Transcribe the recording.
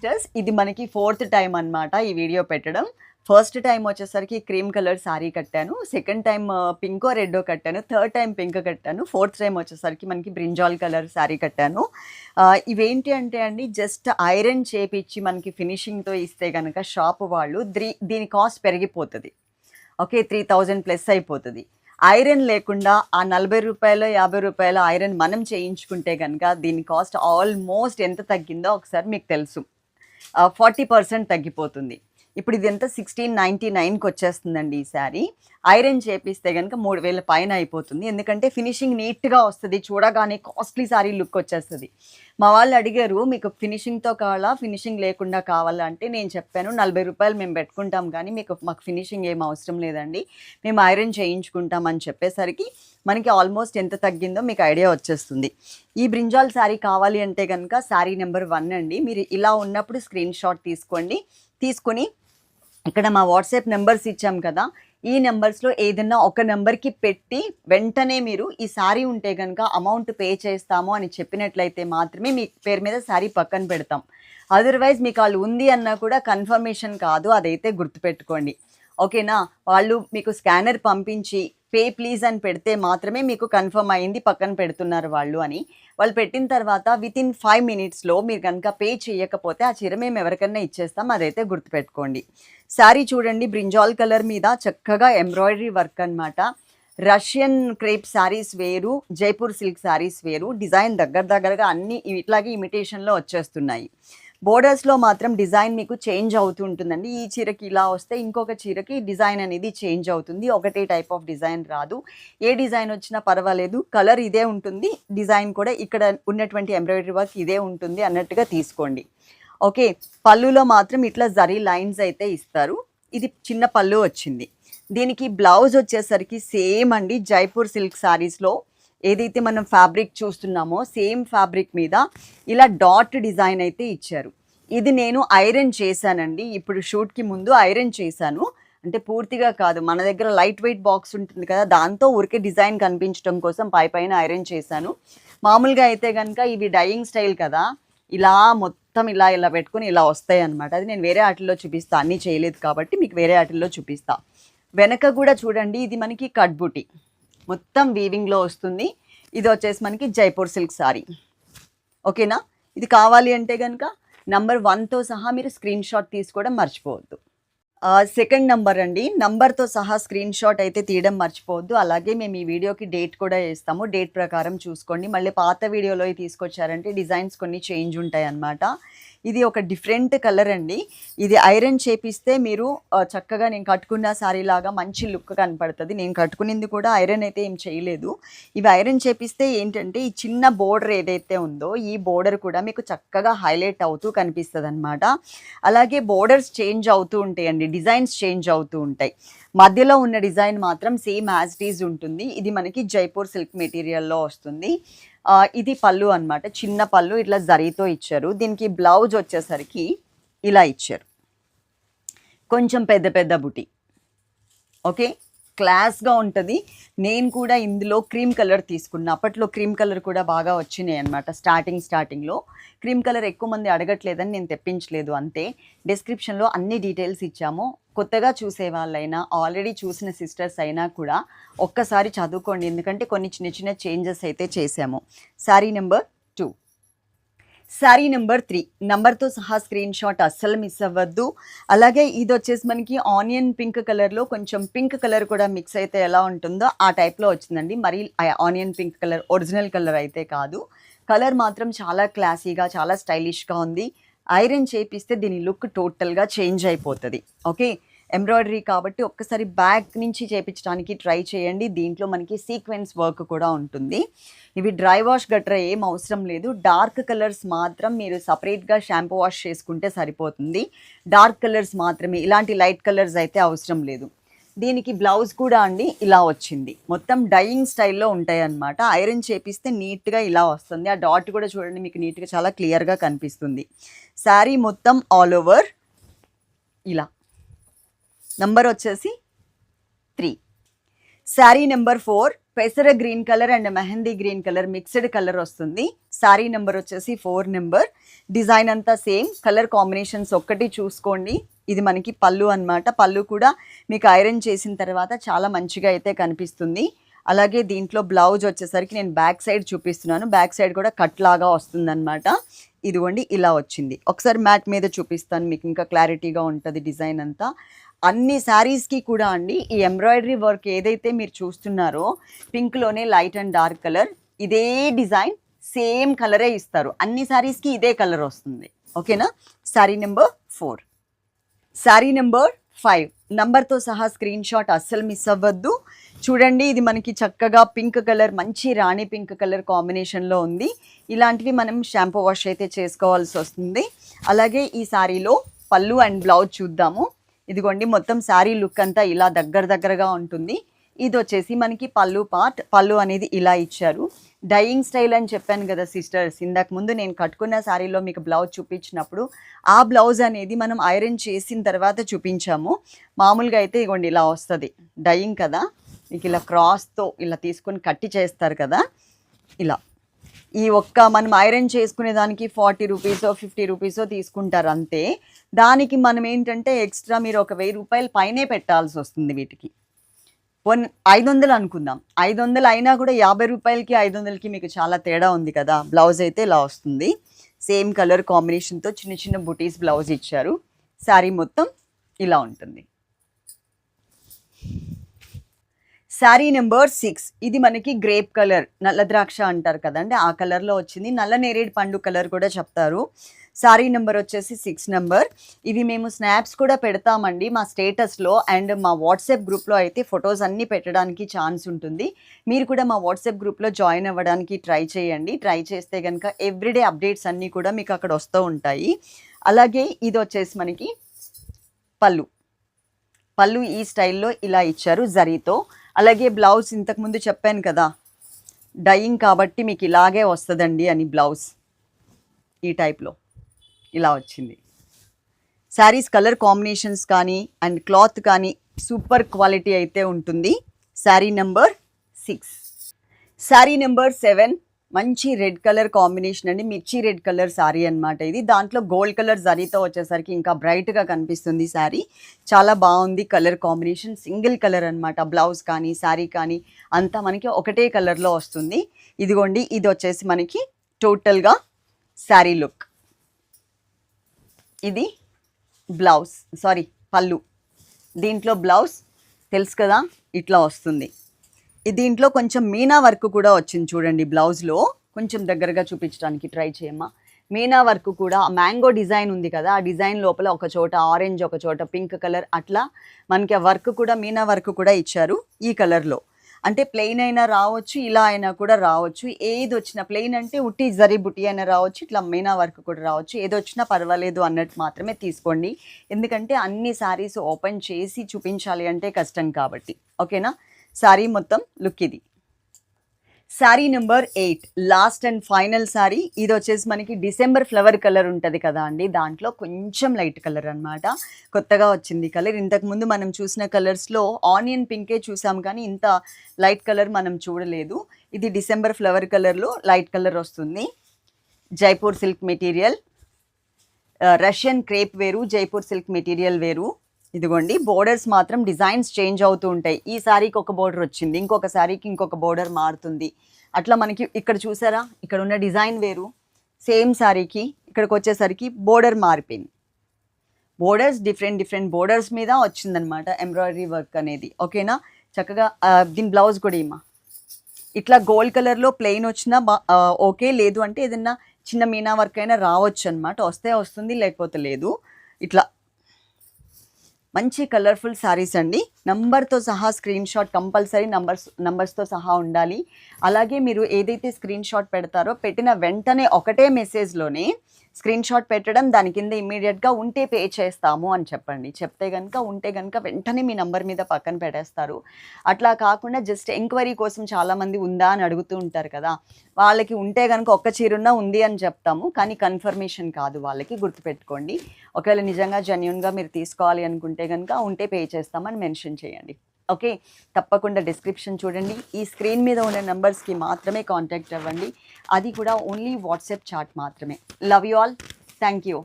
Sisters ఇది మనకి fourth time అన్నమాట ఈ వీడియో పెట్టడం. ఫస్ట్ టైం వచ్చేసరికి క్రీమ్ కలర్ శారీ కట్టాను. సెకండ్ టైం పింకో రెడ్డో కట్టాను. థర్డ్ టైం పింక్ కట్టాను. ఫోర్త్ టైం వచ్చేసరికి మనకి బ్రింజాల్ కలర్ శారీ కట్టాను. ఇవేంటి అంటే అండి జస్ట్ ఐరన్ చేపించి మనకి ఫినిషింగ్తో ఇస్తే కనుక షాప్ వాళ్ళు ద్రీ దీని కాస్ట్ పెరిగిపోతుంది. ఓకే త్రీ థౌజండ్ ప్లస్ అయిపోతుంది. ఐరన్ లేకుండా ఆ నలభై రూపాయలు యాభై రూపాయలు ఐరన్ మనం చేయించుకుంటే కనుక దీని కాస్ట్ ఆల్మోస్ట్ ఎంత తగ్గిందో ఒకసారి మీకు తెలుసు. ఫార్టీ పర్సెంట్ తగ్గిపోతుంది. ఇప్పుడు ఇది ఎంత సిక్స్టీన్ నైంటీ నైన్కి వచ్చేస్తుందండి ఈ శారీ. ఐరన్ చేపిస్తే కనుక మూడు వేల పైన అయిపోతుంది. ఎందుకంటే ఫినిషింగ్ నీట్గా వస్తుంది చూడగానే కాస్ట్లీ శారీ లుక్ వచ్చేస్తుంది. మా వాళ్ళు అడిగారు మీకు ఫినిషింగ్తో కావాలా? ఫినిషింగ్ లేకుండా కావాలా? అంటే నేను చెప్పాను నలభై రూపాయలు మేము పెట్టుకుంటాం కానీ మీకు మాకు ఫినిషింగ్ ఏం అవసరం లేదండి. మేము ఐరన్ చేయించుకుంటాం అని చెప్పేసరికి మనకి ఆల్మోస్ట్ ఎంత తగ్గిందో మీకు ఐడియా వచ్చేస్తుంది. ఈ బ్రింజాల్ శారీ కావాలి అంటే కనుక శారీ నెంబర్ వన్ అండి. మీరు ఇలా ఉన్నప్పుడు స్క్రీన్ షాట్ తీసుకోండి. తీసుకొని ఇక్కడ మా వాట్సాప్ నెంబర్స్ ఇచ్చాం కదా ఈ నెంబర్స్లో ఏదైనా ఒక నెంబర్కి పెట్టి వెంటనే మీరు ఈ సారీ ఉంటే కనుక అమౌంట్ పే చేస్తాము అని చెప్పినట్లయితే మాత్రమే మీ పేరు మీద సారీ పక్కన పెడతాం. అదర్వైజ్ మీకు వాళ్ళు ఉంది అన్నా కూడా కన్ఫర్మేషన్ కాదు అదైతే గుర్తుపెట్టుకోండి. ఓకేనా? వాళ్ళు మీకు స్కానర్ పంపించి పే ప్లీజ్ అని పెడితే మాత్రమే మీకు కన్ఫర్మ్ అయింది పక్కన పెడుతున్నారు వాళ్ళు అని. వాళ్ళు పెట్టిన తర్వాత విత్ ఇన్ ఫైవ్ మినిట్స్లో మీరు కనుక పే చేయకపోతే ఆ చీర మేము ఎవరికైనా ఇచ్చేస్తాం అదైతే గుర్తుపెట్టుకోండి. శారీ చూడండి బ్రింజాల్ కలర్ మీద చక్కగా ఎంబ్రాయిడరీ వర్క్ అన్నమాట. రష్యన్ క్రేప్ శారీస్ వేరు జైపూర్ సిల్క్ శారీస్ వేరు డిజైన్ దగ్గర దగ్గరగా అన్ని ఇట్లాగే ఇమిటేషన్లో వచ్చేస్తున్నాయి. బోర్డర్స్లో మాత్రం డిజైన్ మీకు చేంజ్ అవుతూ ఉంటుందండి. ఈ చీరకి ఇలా వస్తే ఇంకొక చీరకి డిజైన్ అనేది చేంజ్ అవుతుంది. ఒకటే టైప్ ఆఫ్ డిజైన్ రాదు. ఏ డిజైన్ వచ్చినా పర్వాలేదు. కలర్ ఇదే ఉంటుంది. డిజైన్ కూడా ఇక్కడ ఉన్నటువంటి ఎంబ్రాయిడరీ వర్క్ ఇదే ఉంటుంది అన్నట్టుగా తీసుకోండి. ఓకే. పళ్ళులో మాత్రం ఇట్లా జరీ లైన్స్ అయితే ఇస్తారు. ఇది చిన్న పళ్ళు వచ్చింది. దీనికి బ్లౌజ్ వచ్చేసరికి సేమ్ అండి. జైపూర్ సిల్క్ శారీస్లో ఏదైతే మనం ఫ్యాబ్రిక్ చూస్తున్నామో సేమ్ ఫ్యాబ్రిక్ మీద ఇలా డాట్ డిజైన్ అయితే ఇచ్చారు. ఇది నేను ఐరన్ చేశానండి. ఇప్పుడు షూట్కి ముందు ఐరన్ చేశాను. అంటే పూర్తిగా కాదు మన దగ్గర లైట్ వెయిట్ బాక్స్ ఉంటుంది కదా దాంతో ఊరికే డిజైన్ కనిపించడం కోసం పై పైన ఐరన్ చేశాను. మామూలుగా అయితే కనుక ఇవి డయింగ్ స్టైల్ కదా ఇలా మొత్తం ఇలా ఇలా పెట్టుకొని ఇలా వస్తాయి అనమాట అది నేను వేరే ఆటల్లో చూపిస్తా అన్నీ చేయలేదు కాబట్టి మీకు వేరే ఆటల్లో చూపిస్తా. వెనక కూడా చూడండి ఇది మనకి కట్బుటీ మొత్తం వీవింగ్లో వస్తుంది. ఇది వచ్చేసి మనకి జైపూర్ సిల్క్ సారీ ఓకేనా ఇది కావాలి అంటే కనుక నంబర్ వన్తో సహా మీరు స్క్రీన్ షాట్ తీసుకోవడం మర్చిపోవద్దు. సెకండ్ నంబర్ అండి. నంబర్తో సహా స్క్రీన్ షాట్ అయితే తీయడం మర్చిపోవద్దు. అలాగే మేము ఈ వీడియోకి డేట్ కూడా వేస్తాము. డేట్ ప్రకారం చూసుకోండి. మళ్ళీ పాత వీడియోలో తీసుకొచ్చారంటే డిజైన్స్ కొన్ని చేంజ్ ఉంటాయి అన్నమాట ఇది ఒక డిఫరెంట్ కలర్ అండి. ఇది ఐరన్ చేపిస్తే మీరు చక్కగా నేను కట్టుకున్న శారీ లాగా మంచి లుక్ కనపడుతుంది. నేను కట్టుకునింది కూడా ఐరన్ అయితే ఏం చేయలేదు. ఇవి ఐరన్ చేపిస్తే ఏంటంటే ఈ చిన్న బోర్డర్ ఏదైతే ఉందో ఈ బోర్డర్ కూడా మీకు చక్కగా హైలైట్ అవుతూ కనిపిస్తుంది అనమాట అలాగే బోర్డర్స్ చేంజ్ అవుతూ ఉంటాయండి డిజైన్స్ చేంజ్ అవుతూ ఉంటాయి. మధ్యలో ఉన్న డిజైన్ మాత్రం సేమ్ యాజ్ డీజ్ ఉంటుంది. ఇది మనకి జైపూర్ సిల్క్ మెటీరియల్లో వస్తుంది. ఇది పళ్ళు అనమాట చిన్న పళ్ళు ఇట్లా జరీతో ఇచ్చారు. దీనికి బ్లౌజ్ వచ్చేసరికి ఇలా ఇచ్చారు. కొంచెం పెద్ద పెద్ద బుటి. ఓకే? క్లాస్గా ఉంటుంది. నేను కూడా ఇందులో క్రీమ్ కలర్ తీసుకున్నా. అప్పట్లో క్రీమ్ కలర్ కూడా బాగా వచ్చినాయి అనమాట స్టార్టింగ్ స్టార్టింగ్లో. క్రీమ్ కలర్ ఎక్కువ మంది అడగట్లేదని నేను తెప్పించలేదు అంతే. డిస్క్రిప్షన్లో అన్ని డీటెయిల్స్ ఇచ్చాము. కొత్తగా చూసే వాళ్ళైనా ఆల్రెడీ చూసిన సిస్టర్స్ అయినా కూడా ఒక్కసారి చదువుకోండి. ఎందుకంటే కొన్ని చిన్న చిన్న చేంజెస్ అయితే చేసాము. Sari number sari number three. నెంబర్తో సహా స్క్రీన్ షాట్ అస్సలు మిస్ అవ్వద్దు. అలాగే ఇది వచ్చేసి మనకి ఆనియన్ పింక్ కలర్లో కొంచెం పింక్ కలర్ కూడా మిక్స్ అయితే ఎలా ఉంటుందో ఆ టైప్లో వచ్చిందండి. మరి onion pink colour original colour అయితే కాదు. కలర్ మాత్రం చాలా క్లాసీగా చాలా స్టైలిష్గా ఉంది. ఐరన్ చేపిస్తే దీని లుక్ టోటల్గా చేంజ్ అయిపోతుంది. ఓకే? ఎంబ్రాయిడరీ కాబట్టి ఒక్కసారి బ్యాక్ నుంచి చేపించడానికి ట్రై చేయండి. దీంట్లో మనకి సీక్వెన్స్ వర్క్ కూడా ఉంటుంది. ఇవి డ్రై వాష్ గట్రా ఏం అవసరం లేదు. డార్క్ కలర్స్ మాత్రం మీరు సపరేట్గా షాంపూ వాష్ చేసుకుంటే సరిపోతుంది. డార్క్ కలర్స్ మాత్రమే ఇలాంటి లైట్ కలర్స్ అయితే అవసరం లేదు. దీనికి బ్లౌజ్ కూడా అండి ఇలా వచ్చింది. మొత్తం డయింగ్ స్టైల్లో ఉంటాయి అన్నమాట ఐరన్ చేపిస్తే నీట్గా ఇలా వస్తుంది. ఆ డాట్ కూడా చూడండి మీకు నీట్గా చాలా క్లియర్గా కనిపిస్తుంది. శారీ మొత్తం ఆల్ ఓవర్ ఇలా. నంబర్ వచ్చేసి త్రీ శారీ నెంబర్ ఫోర్ పెసర green colour and mehndi green colour mixed colour వస్తుంది. శారీ నెంబర్ వచ్చేసి ఫోర్ నెంబర్ డిజైన్ అంతా సేమ్ కలర్ కాంబినేషన్స్ ఒక్కటి చూసుకోండి. ఇది మనకి పళ్ళు అన్నమాట. పళ్ళు కూడా మీకు ఐరన్ చేసిన తర్వాత చాలా మంచిగా అయితే కనిపిస్తుంది. అలాగే దీంట్లో బ్లౌజ్ వచ్చేసరికి నేను బ్యాక్ సైడ్ చూపిస్తున్నాను. బ్యాక్ సైడ్ కూడా కట్ లాగా వస్తుందన్నమాట. ఇదిగోండి ఇలా వచ్చింది. ఒకసారి మ్యాట్ మీద చూపిస్తాను. మీకు ఇంకా క్లారిటీగా ఉంటుంది డిజైన్ అంతా. అన్ని శారీస్కి కూడా అండి. ఈ ఎంబ్రాయిడరీ వర్క్ ఏదైతే మీరు చూస్తున్నారో పింక్లోనే లైట్ అండ్ డార్క్ కలర్ ఇదే డిజైన్ సేమ్ కలరే ఇస్తారు. అన్ని శారీస్కి ఇదే కలర్ వస్తుంది. ఓకేనా? Sari number four. Sari number five. నంబర్తో సహా స్క్రీన్ షాట్ అస్సలు మిస్ అవ్వద్దు. చూడండి ఇది మనకి చక్కగా పింక్ కలర్ మంచి రాణి పింక్ కలర్ కాంబినేషన్లో ఉంది. ఇలాంటివి మనం షాంపూ వాష్ అయితే చేసుకోవాల్సి వస్తుంది. అలాగే ఈ శారీలో పళ్ళు అండ్ బ్లౌజ్ చూద్దాము. ఇదిగోండి మొత్తం శారీ లుక్ అంతా ఇలా దగ్గర దగ్గరగా ఉంటుంది. ఇది వచ్చేసి మనకి పళ్ళు పార్ట్. పళ్ళు అనేది ఇలా ఇచ్చారు. డైయింగ్ స్టైల్ అని చెప్పాను కదా సిస్టర్స్ ఇందాక ముందు నేను కట్టుకున్న శారీలో మీకు బ్లౌజ్ చూపించినప్పుడు ఆ బ్లౌజ్ అనేది మనం ఐరన్ చేసిన తర్వాత చూపించాము. మామూలుగా అయితే ఇగోండి ఇలా వస్తుంది. డైయింగ్ కదా మీకు ఇలా క్రాస్తో ఇలా తీసుకొని కట్టి చేస్తారు కదా ఇలా. ఈ ఒక్క మనం ఐరన్ చేసుకునే దానికి ఫార్టీ రూపీసో ఫిఫ్టీ రూపీసో తీసుకుంటారు అంతే. దానికి మనం ఏంటంటే ఎక్స్ట్రా మీరు ఒక వెయ్యి రూపాయలు పైనే పెట్టాల్సి వస్తుంది వీటికి. వన్ ఐదు వందలు అనుకుందాం. ఐదు వందలు అయినా కూడా యాభై రూపాయలకి ఐదు వందలకి మీకు చాలా తేడా ఉంది కదా. బ్లౌజ్ అయితే ఇలా వస్తుంది. సేమ్ కలర్ కాంబినేషన్తో చిన్న చిన్న బుటీస్ బ్లౌజ్ ఇచ్చారు. శారీ మొత్తం ఇలా ఉంటుంది. Sari number six. ఇది మనకి గ్రేప్ కలర్ నల్ల ద్రాక్ష అంటారు కదండి ఆ కలర్లో వచ్చింది. నల్ల నేరేడు పండు కలర్ కూడా చెప్తారు. శారీ నెంబర్ వచ్చేసి సిక్స్ నెంబర్. ఇవి మేము స్నాప్స్ కూడా పెడతామండి మా స్టేటస్లో అండ్ మా వాట్సాప్ గ్రూప్లో అయితే ఫొటోస్ అన్నీ పెట్టడానికి ఛాన్స్ ఉంటుంది. మీరు కూడా మా వాట్సాప్ గ్రూప్లో జాయిన్ అవ్వడానికి ట్రై చేయండి. ట్రై చేస్తే కనుక ఎవ్రీడే అప్డేట్స్ అన్నీ కూడా మీకు అక్కడ వస్తూ ఉంటాయి. అలాగే ఇది వచ్చేసి మనకి పళ్ళు. పళ్ళు ఈ స్టైల్లో ఇలా ఇచ్చారు జరీతో. అలాగే బ్లౌజ్ ఇంతకుముందు చెప్పాను కదా. డయింగ్ కాబట్టి మీకు ఇలాగే వస్తుందండి అని బ్లౌజ్. ఈ టైప్లో ఇలా వచ్చింది. శారీస్ కలర్ కాంబినేషన్స్ కానీ అండ్ క్లాత్ కానీ సూపర్ క్వాలిటీ అయితే ఉంటుంది. Sari number six sari number seven మంచి రెడ్ కలర్ కాంబినేషన్ అండి. మిర్చి రెడ్ కలర్ శారీ అన్నమాట ఇది. దాంట్లో గోల్డ్ కలర్ జరీతో వచ్చేసరికి ఇంకా బ్రైట్గా కనిపిస్తుంది శారీ చాలా బాగుంది కలర్ కాంబినేషన్. సింగిల్ కలర్ అన్నమాట. బ్లౌజ్ కానీ శారీ కానీ అంతా మనకి ఒకటే కలర్లో వస్తుంది. ఇదిగోండి ఇది వచ్చేసి మనకి టోటల్గా శారీ లుక్. ఇది బ్లౌజ్ సారీ పళ్ళు. దీంట్లో బ్లౌజ్ తెలుసు కదా ఇట్లా వస్తుంది. దీంట్లో కొంచెం మీనా వర్క్ కూడా వచ్చింది చూడండి బ్లౌజ్లో. కొంచెం దగ్గరగా చూపించడానికి ట్రై చేయమ్మా. మీనా వర్క్ కూడా మ్యాంగో డిజైన్ ఉంది కదా ఆ డిజైన్ లోపల ఒక చోట ఆరెంజ్ ఒక చోట పింక్ కలర్ అట్లా మనకి ఆ వర్క్ కూడా మీనా వర్క్ కూడా ఇచ్చారు ఈ కలర్లో. అంటే ప్లెయిన్ అయినా రావచ్చు ఇలా అయినా కూడా రావచ్చు. ఏది వచ్చినా ప్లెయిన్ అంటే ఉట్టి జరి బుట్టి అయినా రావచ్చు ఇట్లా మీనా వర్క్ కూడా రావచ్చు. ఏది వచ్చినా పర్వాలేదు అన్నట్టు మాత్రమే తీసుకోండి. ఎందుకంటే అన్ని శారీస్ ఓపెన్ చేసి చూపించాలి అంటే కష్టం కాబట్టి. ఓకేనా? శారీ మొత్తం లుక్ ఇది. Sari number eight last and final sari ఇది వచ్చేసి మనకి డిసెంబర్ ఫ్లవర్ కలర్ ఉంటుంది కదా అండి. దాంట్లో కొంచెం లైట్ కలర్ అన్నమాట. కొత్తగా వచ్చింది కలర్. ఇంతకుముందు మనం చూసిన కలర్స్లో ఆనియన్ పింకే చూసాం కానీ ఇంత లైట్ కలర్ మనం చూడలేదు. ఇది డిసెంబర్ ఫ్లవర్ కలర్లో లైట్ కలర్ వస్తుంది. Jaipur silk material. Russian crepe వేరు జైపూర్ సిల్క్ మెటీరియల్ వేరు. ఇదిగోండి బోర్డర్స్ మాత్రం డిజైన్స్ చేంజ్ అవుతూ ఉంటాయి. ఈ శారీకి ఒక బోర్డర్ వచ్చింది ఇంకొక శారీకి ఇంకొక బోర్డర్ మారుతుంది. అట్లా మనకి ఇక్కడ చూసారా? ఇక్కడ ఉన్న డిజైన్ వేరు. సేమ్ శారీకి ఇక్కడికి వచ్చేసరికి బోర్డర్ మారిపోయింది. బోర్డర్స్ డిఫరెంట్ డిఫరెంట్ బోర్డర్స్ మీద వచ్చిందనమాట ఎంబ్రాయిడరీ వర్క్ అనేది. ఓకేనా చక్కగా దీని బ్లౌజ్ కూడా ఇమ్మా ఇట్లా గోల్డ్ కలర్లో ప్లెయిన్ వచ్చినా ఓకే లేదు అంటే ఏదన్నా చిన్న మీనా వర్క్ అయినా రావచ్చు అనమాట వస్తే వస్తుంది లేకపోతే లేదు. ఇట్లా మంచి కలర్ఫుల్ శారీస్ అండి. నంబర్తో సహా స్క్రీన్ షాట్ కంపల్సరీ నంబర్స్ నంబర్స్తో సహా ఉండాలి. అలాగే మీరు ఏదైతే స్క్రీన్ షాట్ పెడతారో పెట్టిన వెంటనే ఒకటే మెసేజ్లోనే స్క్రీన్ షాట్ పెట్టడం దాని కింద ఇమ్మీడియట్గా ఉంటే పే చేస్తాము అని చెప్పండి. చెప్తే కనుక ఉంటే కనుక వెంటనే మీ నంబర్ మీద పక్కన పెట్టేస్తారు. అట్లా కాకుండా జస్ట్ ఎంక్వైరీ కోసం చాలామంది ఉందా అని అడుగుతూ ఉంటారు కదా. వాళ్ళకి ఉంటే కనుక ఒక్క చీరున్నా ఉంది అని చెప్తాము. కానీ కన్ఫర్మేషన్ కాదు వాళ్ళకి గుర్తుపెట్టుకోండి. ఒకవేళ నిజంగా జెన్యున్గా మీరు తీసుకోవాలి అనుకుంటే కనుక ఉంటే పే చేస్తామని మెన్షన్ చేయండి. ఓకే? తప్పకుండా డిస్క్రిప్షన్ చూడండి. ఈ స్క్రీన్ మీద ఉన్న నెంబర్స్కి మాత్రమే కాంటాక్ట్ అవ్వండి. అది కూడా ఓన్లీ వాట్సాప్ చాట్ మాత్రమే. Love you all thank you